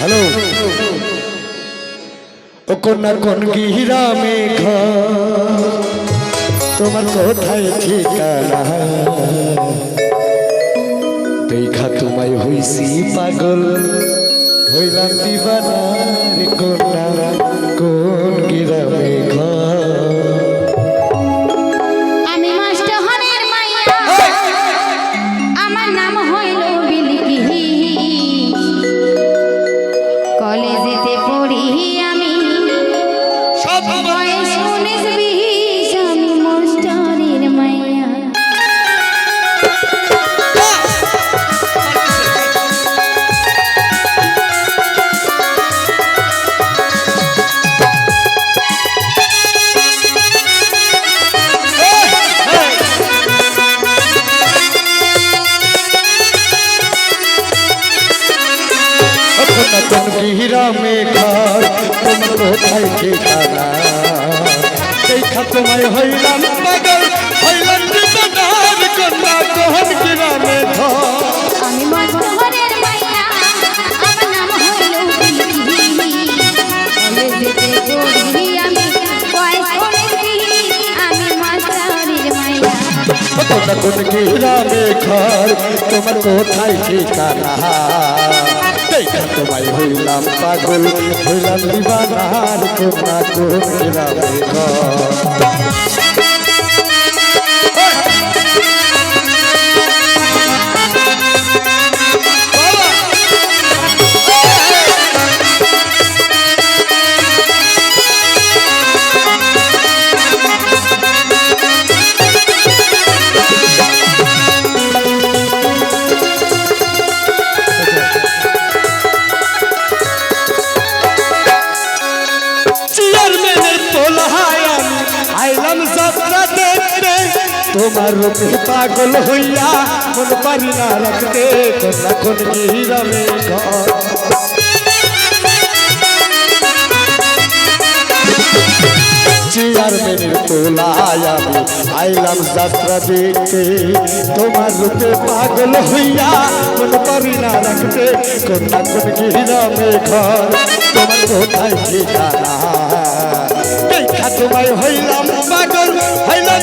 Hello. ও কন্যার কোন গিরামে ঘর তোমার কোথায় ঠিকানা? দেখা তোমায় হইছি পাগল। হইলাম দিবানা রে কন্যা গিরামে ঘর কোথায় ঠিকানা? দেখা তোমায় হইলাম পাগল হইলাম দিবানা কন্যা কোন গিরামে ঘর। আমি মাস্টারের মাইয়া আমার নাম হইল বিলকি আমি বয়স উনিশ আমি মাস্টারের কোন গিরামে ঘর তোমার কোথায় ঠিকানা? তোমায় হইলাম পাগল হইলাম দিবানা রে কন্যা তোমার রূপে পাগল হইয়া মন পারি না রাখতে কোন গিরামে ঘর। চেয়ারম্যানের তোলায় আমি আইলাম যাত্রা দেখতে। তোমার রূপে পাগল হইয়া মন পারি না রাখতে কন্যা কোন গিরামে ঘর। তোমার কোথায় ঠিকানা? দেখা তোমায় হইলাম পাগল, হইলাম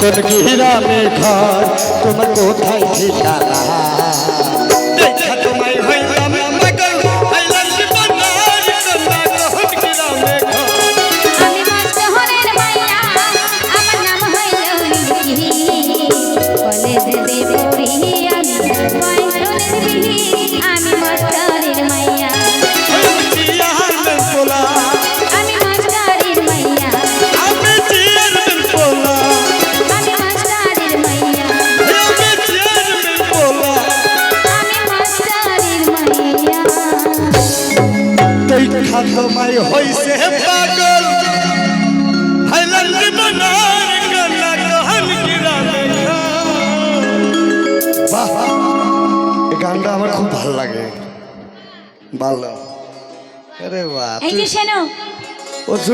কোন গিরামে ঘর তোমার কোথায় ঠিকানা? তোমায় হইলাম আমি মাস্টারের মাইয়া। দেখা তোমায় হইছে পাগল। হাইলাল জীবনার গলা গহন গিরা বাহ এই গানটা আমার খুব ভালো লাগে। ভালো আরে বাহ এই যে শোনো।